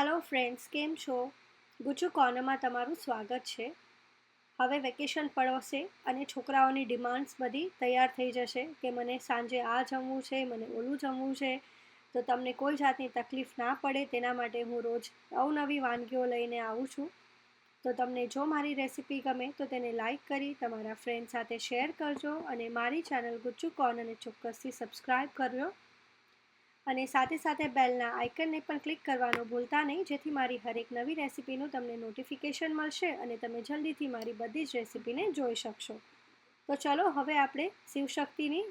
Hello friends કેમ છો? ગુજુ કોર્નરમાં તમારું સ્વાગત છે. હવે વેકેશન પડશે અને છોકરાઓની ડિમાન્ડ્સ બધી તૈયાર થઈ જશે કે મને સાંજે આ જમવું છે, મને ઓલું જમવું છે. તો તમને કોઈ જાતની તકલીફ ના પડે તેના માટે હું રોજ અવનવી વાનગીઓ લઈને આવું છું. તો તમને જો મારી રેસિપી ગમે તો તેને લાઈક કરી, તમારા ફ્રેન્ડ સાથે શેર કરજો અને મારી ચેનલ ગુચ્ચુ કોર્નરને ચોક્કસથી સબસ્ક્રાઈબ કરજો. અને સાથે સાથે બેલના આઇકનને પણ ક્લિક કરવાનું ભૂલતા નહીં, જેથી મારી હરેક નવી રેસીપીનું તમને નોટિફિકેશન મળશે અને તમે જલ્દીથી મારી બધી જ રેસિપીને જોઈ શકશો. તો ચલો હવે આપણે શિવશક્તિની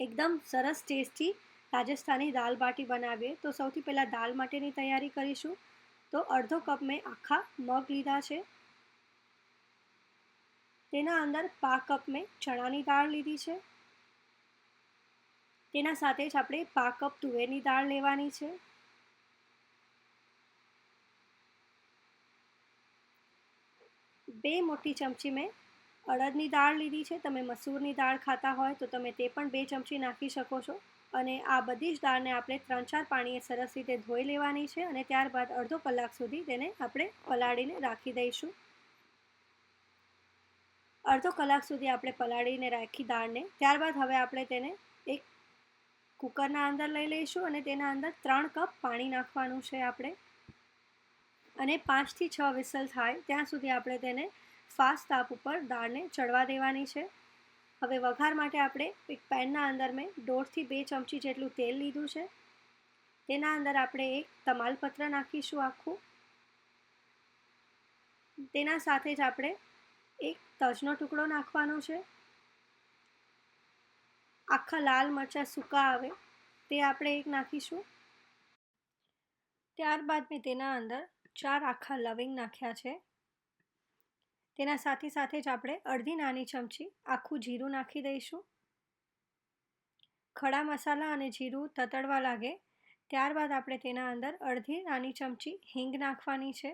એકદમ સરસ ટેસ્ટી રાજસ્થાની દાલ બાટી બનાવીએ. તો સૌથી પહેલાં દાલ માટેની તૈયારી કરીશું. તો અડધો કપ મેં આખા મગ લીધા છે. તેના અંદર પા કપ મેં ચણાની દાળ લીધી છે. તેના સાથે જ આપણે પા તુવેરની દાળ લેવાની છે. બે મોટી ચમચી મેં અડદની દાળ લીધી છે. તમે મસૂરની દાળ ખાતા હોય તો તમે તે પણ બે ચમચી નાખી શકો છો. અને આ બધી જ દાળને આપણે ત્રણ ચાર પાણીએ સરસ રીતે ધોઈ લેવાની છે અને ત્યારબાદ અડધો કલાક સુધી તેને આપણે પલાળીને રાખી દઈશું. અડધો કલાક સુધી આપણે પલાળીને રાખી દાળને. ત્યારબાદ હવે આપણે તેને એક કુકરના અંદર લઈ લઈશું અને તેના અંદર ત્રણ કપ પાણી નાખવાનું છે આપણે. અને પાંચથી છ વિસલ થાય ત્યાં સુધી આપણે તેને ફાસ્ટ તાપ ઉપર દાળને ચડવા દેવાની છે. હવે વઘાર માટે આપણે એક પેનના અંદર મેં દોઢથી બે ચમચી જેટલું તેલ લીધું છે. તેના અંદર આપણે એક તમાલપત્ર નાખીશું આખું. તેના સાથે જ આપણે એક તજનો ટુકડો નાખવાનો છે. આખા લાલ મરચાં સૂકા આવે, તે આપણે એક નાખીશું. ત્યારબાદ મેં તેના અંદર ચાર આખા લવિંગ નાખ્યા છે. તેના સાથે સાથે જ આપણે અડધી નાની ચમચી આખું જીરું નાખી દઈશું. ખડા મસાલા અને જીરું તતડવા લાગે, ત્યારબાદ આપણે તેના અંદર અડધી નાની ચમચી હિંગ નાખવાની છે.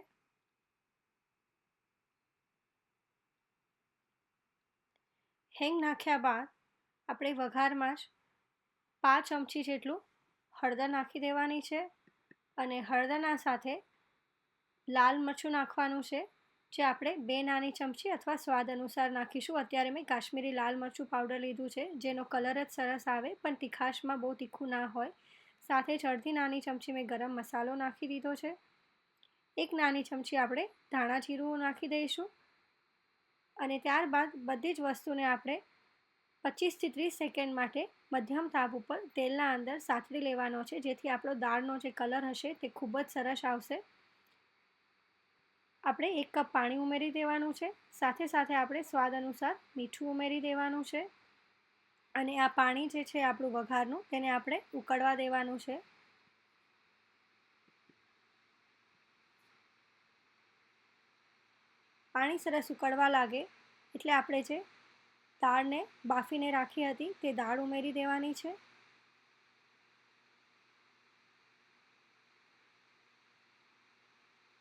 હિંગ નાખ્યા બાદ આપણે વઘારમાં જ પાંચ ચમચી જેટલું હળદર નાખી દેવાની છે અને હળદરના સાથે લાલ મરચું નાખવાનું છે, જે આપણે બે નાની ચમચી અથવા સ્વાદ અનુસાર નાખીશું. અત્યારે મેં કાશ્મીરી લાલ મરચું પાવડર લીધું છે, જેનો કલર જ સરસ આવે, પણ તીખાશમાં બહુ તીખું ના હોય. સાથે જ અડધી નાની ચમચી મેં ગરમ મસાલો નાખી દીધો છે. એક નાની ચમચી આપણે ધાણા જીરું નાખી દઈશું. અને ત્યારબાદ બધી જ વસ્તુને આપણે પચીસથી ત્રીસ સેકન્ડ માટે મધ્યમ તાપ ઉપર તેલના અંદર સાતરી લેવાનો છે. જેથી આપણો દાળનો જે કલર હશે તે ખૂબ જ સરસ આવશે. આપણે એક કપ પાણી ઉમેરી દેવાનું છે. સાથે સાથે આપણે સ્વાદ અનુસાર મીઠું ઉમેરી દેવાનું છે. અને આ પાણી જે છે આપણું વઘારનું તેને આપણે ઉકળવા દેવાનું છે. પાણી સરસ ઉકળવા લાગે એટલે આપણે જે દાળને બાફીને રાખી હતી, તે દાળ ઉમેરી દેવાની છે.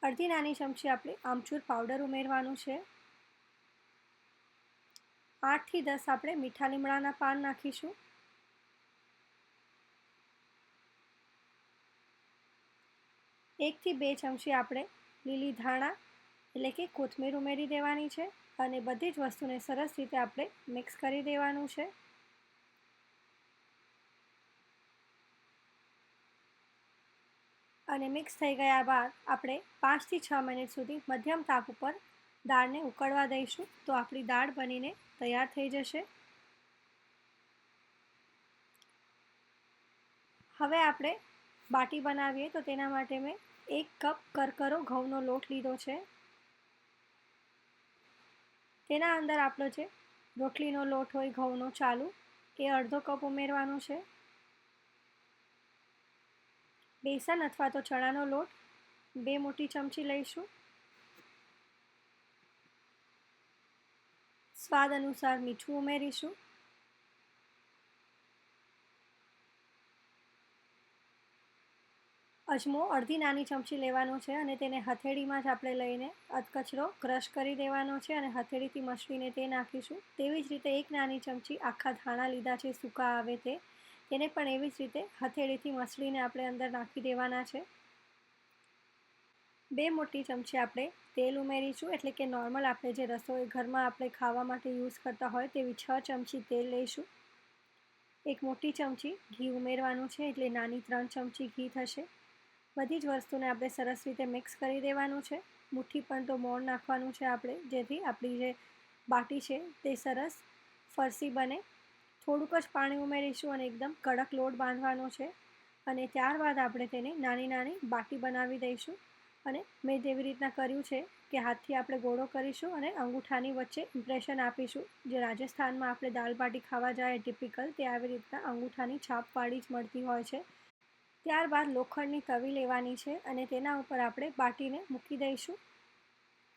અડધી નાની ચમચી આપણે આમચૂર પાવડર ઉમેરવાનું છે. આઠથી દસ આપણે મીઠા લીમડાના પાન નાખીશું. એકથી બે ચમચી આપણે લીલી ધાણા એટલે કે કોથમીર ઉમેરી દેવાની છે અને બધી જ વસ્તુને સરસ રીતે આપણે મિક્સ કરી દેવાનું છે. અને મિક્સ થઈ ગયા બાદ આપણે પાંચથી છ મિનિટ સુધી મધ્યમ તાપ ઉપર દાળને ઉકળવા દઈશું તો આપણી દાળ બનીને તૈયાર થઈ જશે. હવે આપણે બાટી બનાવીએ તો તેના માટે મેં એક કપ કરકરો ઘઉંનો લોટ લીધો છે. તેના અંદર આપણો જે રોટલીનો લોટ હોય, ઘઉંનો ચાલુ, એ અડધો કપ ઉમેરવાનો છે. બેસન અથવા તો ચણાનો લોટ બે મોટી ચમચી લઈશું. સ્વાદ અનુસાર મીઠું ઉમેરીશું. અજમો અડધી નાની ચમચી લેવાનો છે અને તેને હથેળીમાં જ આપણે લઈને અધકચરો ક્રશ કરી દેવાનો છે અને હથેળીથી મસળીને તે નાખીશું. તેવી જ રીતે એક નાની ચમચી આખા ધાણા લીધા છે, સૂકા આવે તે. તેને પણ એવી જ રીતે હથેળીથી મસળીને આપણે અંદર નાખી દેવાના છે. બે મોટી ચમચી આપણે તેલ ઉમેરીશું, એટલે કે નોર્મલ આપણે જે રસોઈ ઘરમાં આપણે ખાવા માટે યુઝ કરતા હોય તેવી છ ચમચી તેલ લઈશું. એક મોટી ચમચી ઘી ઉમેરવાનું છે, એટલે નાની ત્રણ ચમચી ઘી થશે. બધી જ વસ્તુને આપણે સરસ રીતે મિક્સ કરી દેવાનું છે. મુઠ્ઠી પણ તો મોણ નાખવાનું છે આપણે, જેથી આપણી જે બાટી છે તે સરસ ફરસી બને. થોડુંક જ પાણી ઉમેરીશું અને એકદમ કડક લોટ બાંધવાનો છે. અને ત્યારબાદ આપણે તેને નાની નાની બાટી બનાવી દઈશું. અને મેં જેવી રીતના કર્યું છે કે હાથથી આપણે ગોળો કરીશું અને અંગૂઠાની વચ્ચે ઇમ્પ્રેશન આપીશું. જે રાજસ્થાનમાં આપણે દાલ બાટી ખાવા જાય ટિપિકલ તે આવી રીતના અંગૂઠાની છાપવાળી જ મળતી હોય છે. ત્યારબાદ લોખંડની તવી લેવાની છે અને તેના ઉપર આપણે બાટીને મૂકી દઈશું.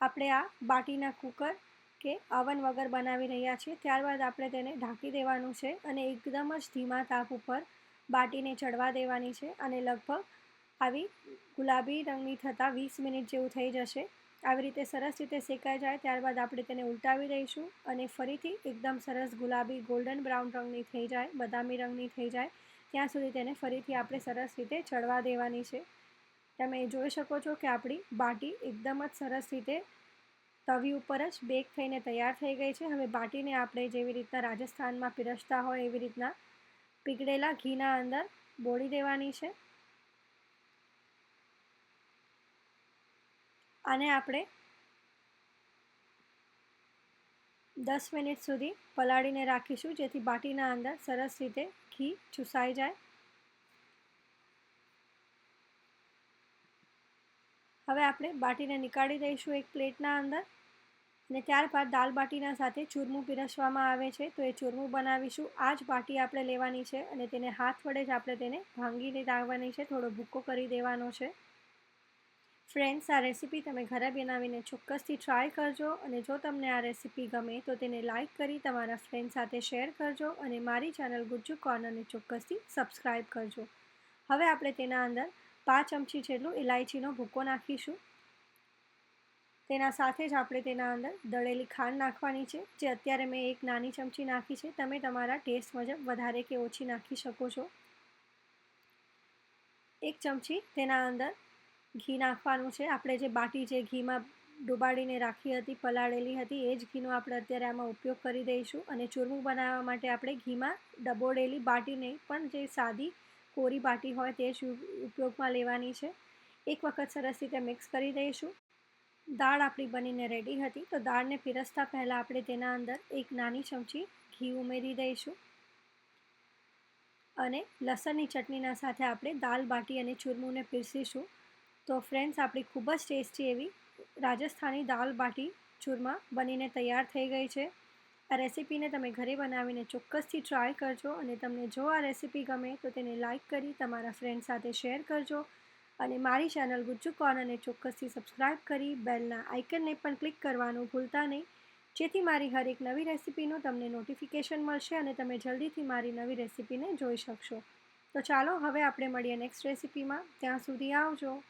આપણે આ બાટીના કુકર કે અવન વગર બનાવી રહ્યા છીએ. ત્યારબાદ આપણે તેને ઢાંકી દેવાનું છે અને એકદમ જ ધીમા તાપ ઉપર બાટીને ચડવા દેવાની છે અને લગભગ આવી ગુલાબી રંગની થતાં વીસ મિનિટ જેવું થઈ જશે. આવી રીતે સરસ રીતે શેકાઈ જાય ત્યારબાદ આપણે તેને ઉલટાવી દઈશું અને ફરીથી એકદમ સરસ ગુલાબી ગોલ્ડન બ્રાઉન રંગની થઈ જાય, બદામી રંગની થઈ જાય. ત્યાં સુધી તેને ફરીથી આપણે સરસ રીતે ચડવા દેવાની છે. તમે જોઈ શકો છો કે આપણી બાટી એકદમ જ સરસ રીતે તવી ઉપર જ બેક થઈને તૈયાર થઈ ગઈ છે. હવે બાટીને આપણે જેવી રીતના રાજસ્થાનમાં પીરસતા હોય એવી રીતના પીગળેલા ઘીના અંદર બોળી દેવાની છે. આને આપણે દસ મિનિટ સુધી પલાળીને રાખીશું, જેથી બાટીના અંદર સરસ રીતે ઘી ચૂસાઈ જાય હવે આપણે બાટીને નીકાળી દઈશું એક પ્લેટના અંદર અને ત્યારબાદ દાલ બાટીના સાથે ચૂરમું પીરસવામાં આવે છે. તો એ ચૂરમું બનાવીશું. આ જ બાટી આપણે લેવાની છે અને તેને હાથ વડે જ આપણે તેને ભાંગીને દાવવાની છે. થોડો ભૂકો કરી દેવાનો છે. ફ્રેન્ડ્સ, આ રેસીપી તમે ઘરે બનાવીને ચોક્કસથી ટ્રાય કરજો અને જો તમને આ રેસીપી ગમે તો તેને લાઇક કરી તમારા ફ્રેન્ડ સાથે શેર કરજો અને મારી ચેનલ ગુજ્જુ કોર્નરને ચોક્કસથી સબસ્ક્રાઈબ કરજો. હવે આપણે તેના અંદર પાંચ ચમચી જેટલું ઇલાયચીનો ભૂકો નાખીશું. તેના સાથે જ આપણે તેના અંદર દળેલી ખાંડ નાખવાની છે, જે અત્યારે મેં એક નાની ચમચી નાખી છે. તમે તમારા ટેસ્ટ મુજબ વધારે કે ઓછી નાખી શકો છો. એક ચમચી તેના અંદર ઘી નાખવાનું છે. આપણે જે બાટી જે ઘીમાં ડુબાડીને રાખી હતી, પલાળેલી હતી, એ જ ઘીનો આપણે અત્યારે આમાં ઉપયોગ કરી દઈશું. અને ચૂરમું બનાવવા માટે આપણે ઘીમાં ડબોડેલી બાટી નહીં પણ જે સાદી કોરી બાટી હોય તે જ ઉપયોગમાં લેવાની છે. એક વખત સરસ રીતે મિક્સ કરી દઈશું. દાળ આપણી બનીને રેડી હતી. તો દાળને પીરસતા પહેલાં આપણે તેના અંદર એક નાની ચમચી ઘી ઉમેરી દઈશું. અને લસણની ચટણીના સાથે આપણે દાલ બાટી અને ચૂરમુંને પીરસીશું. તો ફ્રેન્ડ્સ આપણી ખૂબ જ ટેસ્ટી એવી રાજસ્થાની દાલ બાટી ચૂરમા બનીને તૈયાર થઈ ગઈ છે. આ રેસીપીને તમે ઘરે બનાવીને ચોક્કસથી ટ્રાય કરજો અને તમને જો આ રેસીપી ગમે તો તેને લાઇક કરી તમારા ફ્રેન્ડ સાથે શેર કરજો. અને મારી ચેનલ ગુજ્જુ કોર્નરને ચોક્કસથી સબસ્ક્રાઈબ કરી બેલના આઇકનને પણ ક્લિક કરવાનું ભૂલતા નહીં. જેથી મારી હરેક નવી રેસીપીનું તમને નોટિફિકેશન મળશે અને તમે જલ્દીથી મારી નવી રેસીપીને જોઈ શકશો. તો ચાલો, હવે આપણે મળીએ નેક્સ્ટ રેસીપીમાં ત્યાં સુધી આવજો.